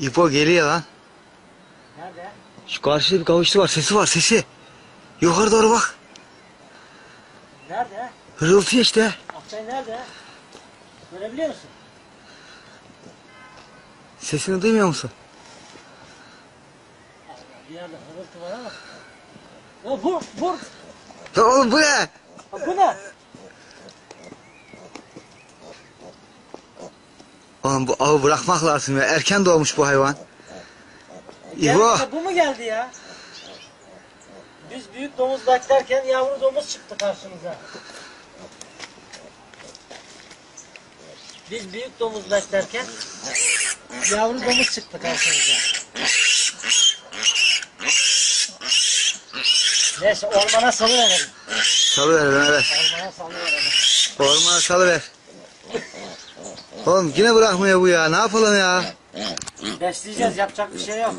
İpo geliyor lan. Nerede? Şu karşıda bir kavuştu var. Sesi var sesi. Yukarı doğru bak. Nerede? Hırıltıyor işte. Akçay nerede? Görebiliyor musun? Sesini duymuyor musun? Bir yerde hırıltı var ama. Ya vur vur. Ya oğlum bu ne? Ha, bu ne? Oğlum bu avı bırakmak lazım ya. Erken doğmuş bu hayvan. İbo. bu mu geldi ya? Biz büyük domuz beklerken yavru domuz çıktı karşımıza. Biz büyük domuz beklerken yavru domuz çıktı karşımıza. Neyse ormana salıverelim. Salıver ben evet. Ormana salıverelim. Ormana salıver. Oğlum yine bırakmıyor bu ya. Ne yapalım ya? Besleyeceğiz yapacak bir şey yok.